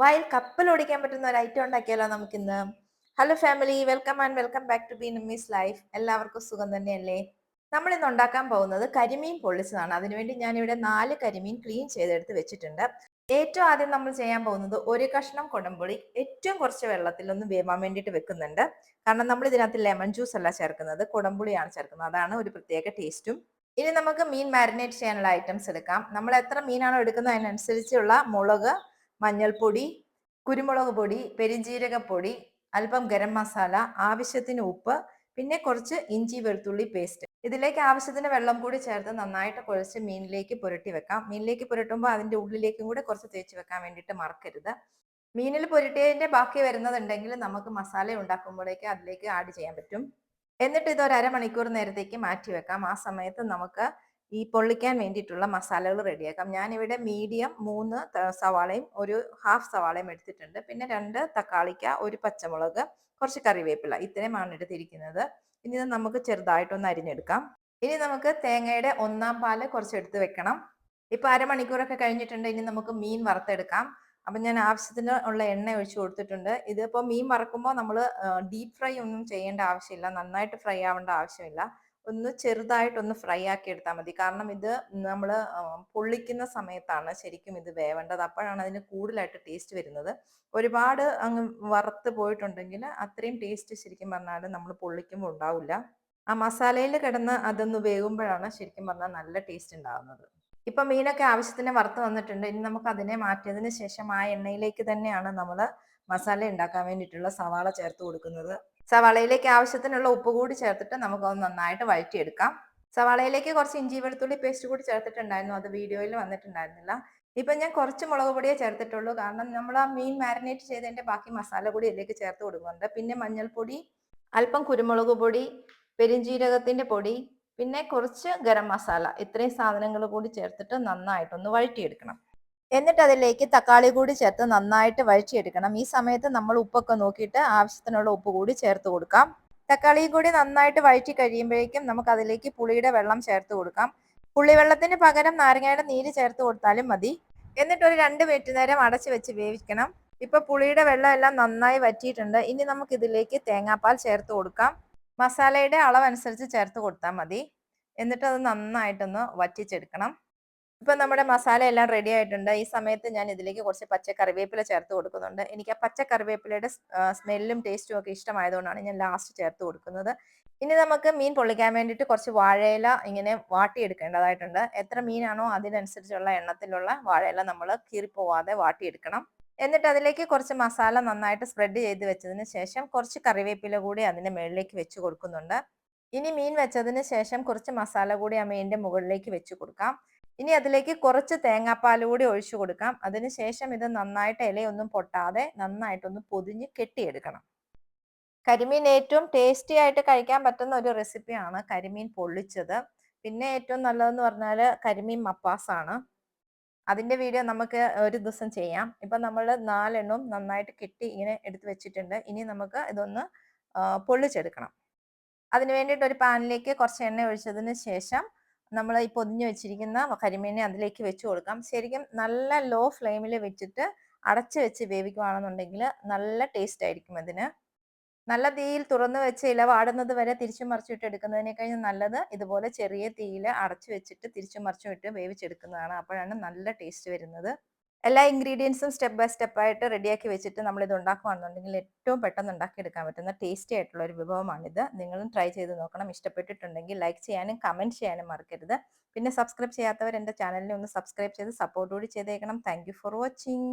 വയൽ കപ്പൽ ഓടിക്കാൻ പറ്റുന്ന ഒരു ഐറ്റം ഉണ്ടാക്കിയാലോ നമുക്കിന്ന്? Hello family welcome and welcome back to B miss life എല്ലാവർക്കും സുഖം തന്നെയല്ലേ? നമ്മൾ ഇന്ന് ഉണ്ടാക്കാൻ പോകുന്നത് കരിമീൻ പൊള്ളിച്ചതാണ്. അതിനുവേണ്ടി ഞാനിവിടെ നാല് കരിമീൻ ക്ലീൻ ചെയ്തെടുത്ത് വെച്ചിട്ടുണ്ട്. ഏറ്റവും ആദ്യം നമ്മൾ ചെയ്യാൻ പോകുന്നത് ഒരു കഷ്ണം കൊടംപുളി ഏറ്റവും കുറച്ച് വെള്ളത്തിൽ ഒന്ന് വേവാൻ വേണ്ടിയിട്ട് വെക്കുന്നുണ്ട്. കാരണം നമ്മൾ ഇതിനകത്ത് ലെമൺ ജ്യൂസ് അല്ല ചേർക്കുന്നത് കൊടംപുളിയാണ് ചേർക്കുന്നത്. അതാണ് ഒരു പ്രത്യേക ടേസ്റ്റും ഇനി നമുക്ക് മീൻ മാരിനേറ്റ് ചെയ്യാനുള്ള ഐറ്റംസ് എടുക്കാം. നമ്മൾ എത്ര മീനാണോ എടുക്കുന്നത് അതിനനുസരിച്ചുള്ള മുളക് മഞ്ഞൾപ്പൊടി കുരുമുളക് പൊടി പെരിഞ്ജീരകപ്പൊടി അല്പം ഗരം മസാല ആവശ്യത്തിന് ഉപ്പ് പിന്നെ കുറച്ച് ഇഞ്ചി വെളുത്തുള്ളി പേസ്റ്റ് ഇതിലേക്ക് ആവശ്യത്തിന് വെള്ളം കൂടി ചേർത്ത് നന്നായിട്ട് കുഴച്ച് മീനിലേക്ക് പുരട്ടി വെക്കാം. മീനിലേക്ക് പുരട്ടുമ്പോൾ അതിന്റെ ഉള്ളിലേക്കും കൂടെ കുറച്ച് തേച്ച് വെക്കാൻ വേണ്ടിയിട്ട് മറക്കരുത്. മീനിൽ പുരട്ടിയതിന്റെ ബാക്കി വരുന്നതുണ്ടെങ്കിൽ നമുക്ക് മസാല ഉണ്ടാക്കുമ്പോഴേക്ക് അതിലേക്ക് ആഡ് ചെയ്യാൻ പറ്റും. എന്നിട്ട് ഇത് ഒരു അരമണിക്കൂർ നേരത്തേക്ക് മാറ്റി വെക്കാം. ആ സമയത്ത് നമുക്ക് ഈ പൊള്ളിക്കാൻ വേണ്ടിയിട്ടുള്ള മസാലകൾ റെഡിയാക്കാം. ഞാനിവിടെ മീഡിയം മൂന്ന് സവാളയും ഒരു ഹാഫ് സവാളയും എടുത്തിട്ടുണ്ട്. പിന്നെ രണ്ട് തക്കാളിക്ക ഒരു പച്ചമുളക് കുറച്ച് കറിവേപ്പില. ഇത്രയുമാണ് എടുത്തിരിക്കുന്നത്. ഇനി നമുക്ക് ചെറുതായിട്ടൊന്ന് അരിഞ്ഞെടുക്കാം. ഇനി നമുക്ക് തേങ്ങയുടെ ഒന്നാം പാൽ കുറച്ച് എടുത്ത് വെക്കണം. ഇപ്പൊ അരമണിക്കൂറൊക്കെ കഴിഞ്ഞിട്ടുണ്ട്. ഇനി നമുക്ക് മീൻ വറുത്തെടുക്കാം. അപ്പം ഞാൻ ആവശ്യത്തിന് ഉള്ള എണ്ണ ഒഴിച്ചു കൊടുത്തിട്ടുണ്ട്. ഇതിപ്പോൾ മീൻ വറക്കുമ്പോൾ നമ്മൾ ഡീപ് ഫ്രൈ ഒന്നും ചെയ്യേണ്ട ആവശ്യമില്ല. നന്നായിട്ട് ഫ്രൈ ആവേണ്ട ആവശ്യമില്ല. ഒന്ന് ചെറുതായിട്ടൊന്ന് ഫ്രൈ ആക്കി എടുത്താൽ മതി. കാരണം ഇത് നമ്മൾ പൊള്ളിക്കുന്ന സമയത്താണ് ശരിക്കും ഇത് വേവേണ്ടത്. അപ്പോഴാണ് അതിന് കൂടുതലായിട്ട് ടേസ്റ്റ് വരുന്നത്. ഒരുപാട് അങ്ങ് വറുത്ത് പോയിട്ടുണ്ടെങ്കിൽ അത്രയും ടേസ്റ്റ് ശരിക്കും പറഞ്ഞാൽ നമ്മൾ പൊള്ളിക്കുമ്പോൾ ഉണ്ടാവില്ല. ആ മസാലയിൽ കിടന്ന് അതൊന്ന് വേകുമ്പോഴാണ് ശരിക്കും പറഞ്ഞാൽ നല്ല ടേസ്റ്റ് ഉണ്ടാകുന്നത് ഇപ്പൊ മീനൊക്കെ ആവശ്യത്തിന് വറുത്ത് വന്നിട്ടുണ്ട്. ഇനി നമുക്ക് അതിനെ മാറ്റിയതിന് ശേഷം ആ എണ്ണയിലേക്ക് തന്നെയാണ് നമ്മൾ മസാല ഉണ്ടാക്കാൻ വേണ്ടിയിട്ടുള്ള സവാള ചേർത്ത് കൊടുക്കുന്നത്. സവാളയിലേക്ക് ആവശ്യത്തിനുള്ള ഉപ്പ് കൂടി ചേർത്തിട്ട് നമുക്കത് നന്നായിട്ട് വഴറ്റിയെടുക്കാം. സവാളയിലേക്ക് കുറച്ച് ഇഞ്ചി വെളുത്തുള്ളി പേസ്റ്റ് കൂടി ചേർത്തിട്ടുണ്ടായിരുന്നു. അത് വീഡിയോയിൽ വന്നിട്ടുണ്ടായിരുന്നില്ല. ഇപ്പൊ ഞാൻ കുറച്ച് മുളക് പൊടിയേ ചേർത്തിട്ടുള്ളൂ. കാരണം നമ്മൾ ആ മീൻ മാരിനേറ്റ് ചെയ്തതിന്റെ ബാക്കി മസാല കൂടി ഇതിലേക്ക് ചേർത്ത് കൊടുക്കുന്നുണ്ട്. പിന്നെ മഞ്ഞൾപ്പൊടി അല്പം കുരുമുളക് പൊടി പെരിഞ്ജീരകത്തിന്റെ പൊടി പിന്നെ കുറച്ച് ഗരം മസാല. ഇത്രയും സാധനങ്ങൾ കൂടി ചേർത്തിട്ട് നന്നായിട്ടൊന്ന് വഴറ്റിയെടുക്കണം. എന്നിട്ട് അതിലേക്ക് തക്കാളി കൂടി ചേർത്ത് നന്നായിട്ട് വഴറ്റിയെടുക്കണം. ഈ സമയത്ത് നമ്മൾ ഉപ്പൊക്കെ നോക്കിയിട്ട് ആവശ്യത്തിനുള്ള ഉപ്പ് കൂടി ചേർത്ത് കൊടുക്കാം. തക്കാളിയും കൂടി നന്നായിട്ട് വഴറ്റി കഴിയുമ്പോഴേക്കും നമുക്ക് അതിലേക്ക് പുളിയുടെ വെള്ളം ചേർത്ത് കൊടുക്കാം. പുളിവെള്ളത്തിന് പകരം നാരങ്ങയുടെ നീര് ചേർത്ത് കൊടുത്താലും മതി. എന്നിട്ട് ഒരു രണ്ട് മിനിറ്റ് നേരം അടച്ചു വെച്ച് വേവിക്കണം. ഇപ്പൊ പുളിയുടെ വെള്ളം എല്ലാം നന്നായി വറ്റിയിട്ടുണ്ട്. ഇനി നമുക്ക് ഇതിലേക്ക് തേങ്ങാപ്പാൽ ചേർത്ത് കൊടുക്കാം. മസാലയുടെ അളവനുസരിച്ച് ചേർത്ത് കൊടുത്താൽ മതി. എന്നിട്ട് അത് നന്നായിട്ടൊന്ന് വറ്റിച്ചെടുക്കണം. ഇപ്പൊ നമ്മുടെ മസാല എല്ലാം റെഡി ആയിട്ടുണ്ട്. ഈ സമയത്ത് ഞാൻ ഇതിലേക്ക് കുറച്ച് പച്ച കറിവേപ്പില ചേർത്ത് കൊടുക്കുന്നുണ്ട്. എനിക്ക് ആ പച്ച കറിവേപ്പിലയുടെ സ്മെല്ലും ടേസ്റ്റും ഒക്കെ ഇഷ്ടമായതുകൊണ്ടാണ് ഞാൻ ലാസ്റ്റ് ചേർത്ത് കൊടുക്കുന്നത്. ഇനി നമുക്ക് മീൻ പൊള്ളിക്കാൻ വേണ്ടിയിട്ട് കുറച്ച് വാഴയില ഇങ്ങനെ വാട്ടിയെടുക്കേണ്ടതായിട്ടുണ്ട്. എത്ര മീനാണോ അതിനനുസരിച്ചുള്ള എണ്ണത്തിലുള്ള വാഴയില നമ്മൾ കീറിപ്പോവാതെ വാട്ടിയെടുക്കണം. എന്നിട്ട് അതിലേക്ക് കുറച്ച് മസാല നന്നായിട്ട് സ്പ്രെഡ് ചെയ്ത് വെച്ചതിന് ശേഷം കുറച്ച് കറിവേപ്പില കൂടി അതിന്റെ മുകളിലേക്ക് വെച്ച് കൊടുക്കുന്നുണ്ട്. ഇനി മീൻ വെച്ചതിന് ശേഷം കുറച്ച് മസാല കൂടി ആ മീനിന്റെ മുകളിലേക്ക് വെച്ച് കൊടുക്കാം. ഇനി അതിലേക്ക് കുറച്ച് തേങ്ങാപ്പാൽ കൂടി ഒഴിച്ചു കൊടുക്കാം. അതിനുശേഷം ഇത് നന്നായിട്ട് ഇലയൊന്നും പൊട്ടാതെ നന്നായിട്ടൊന്ന് പൊതിഞ്ഞ് കെട്ടിയെടുക്കണം. കരിമീൻ ഏറ്റവും ടേസ്റ്റി ആയിട്ട് കഴിക്കാൻ പറ്റുന്ന ഒരു റെസിപ്പിയാണ് കരിമീൻ പൊള്ളിച്ചത്. പിന്നെ ഏറ്റവും നല്ലതെന്ന് പറഞ്ഞാൽ കരിമീൻ മപ്പാസാണ്. അതിന്റെ വീഡിയോ നമുക്ക് ഒരു ദിവസം ചെയ്യാം. ഇപ്പം നമ്മൾ നാലെണ്ണവും നന്നായിട്ട് കെട്ടി ഇങ്ങനെ എടുത്ത് വെച്ചിട്ടുണ്ട്. ഇനി നമുക്ക് ഇതൊന്ന് പൊള്ളിച്ചെടുക്കണം. അതിന് വേണ്ടിയിട്ട് ഒരു പാനിലേക്ക് കുറച്ച് എണ്ണ ഒഴിച്ചതിന് ശേഷം നമ്മൾ ഈ പൊതിഞ്ഞു വെച്ചിരിക്കുന്ന കരിമീനെ അതിലേക്ക് വെച്ച് കൊടുക്കാം. ശരിക്കും നല്ല ലോ ഫ്ലെയിമിൽ വെച്ചിട്ട് അടച്ച് വെച്ച് വേവിക്കുകയാണെന്നുണ്ടെങ്കിൽ നല്ല ടേസ്റ്റ് ആയിരിക്കും അതിന്. നല്ല തീയിൽ തുറന്നു വെച്ച് ഇല വാടുന്നത് വരെ തിരിച്ചു മറിച്ചിട്ട് എടുക്കുന്നതിനേക്കാൾ നല്ലത് ഇതുപോലെ ചെറിയ തീയിൽ അടച്ചു വെച്ചിട്ട് തിരിച്ചു മറിച്ചു വിട്ട് വേവിച്ചെടുക്കുന്നതാണ്. അപ്പോഴാണ് നല്ല ടേസ്റ്റ് വരുന്നത്. എല്ലാ ഇൻഗ്രീഡിയൻസും സ്റ്റെപ്പ് ബൈ സ്റ്റെപ്പ് ആയിട്ട് റെഡിയാക്കി വെച്ചിട്ട് നമ്മൾ ഇത് ഉണ്ടാക്കുകയാണെന്നുണ്ടെങ്കിൽ ഏറ്റവും പെട്ടെന്ന് ഉണ്ടാക്കിയെടുക്കാൻ പറ്റുന്ന ടേസ്റ്റി ആയിട്ടുള്ള ഒരു വിഭവമാണിത്. നിങ്ങളും ട്രൈ ചെയ്ത് നോക്കണം. ഇഷ്ടപ്പെട്ടിട്ടുണ്ടെങ്കിൽ ലൈക്ക് ചെയ്യാനും കമന്റ് ചെയ്യാനും മറക്കരുത്. പിന്നെ സബ്സ്ക്രൈബ് ചെയ്യാത്തവർ എന്റെ ചാനലിനെ ഒന്ന് സബ്സ്ക്രൈബ് ചെയ്ത് സപ്പോർട്ട് കൂടി ചെയ്തേക്കണം. Thank for watching.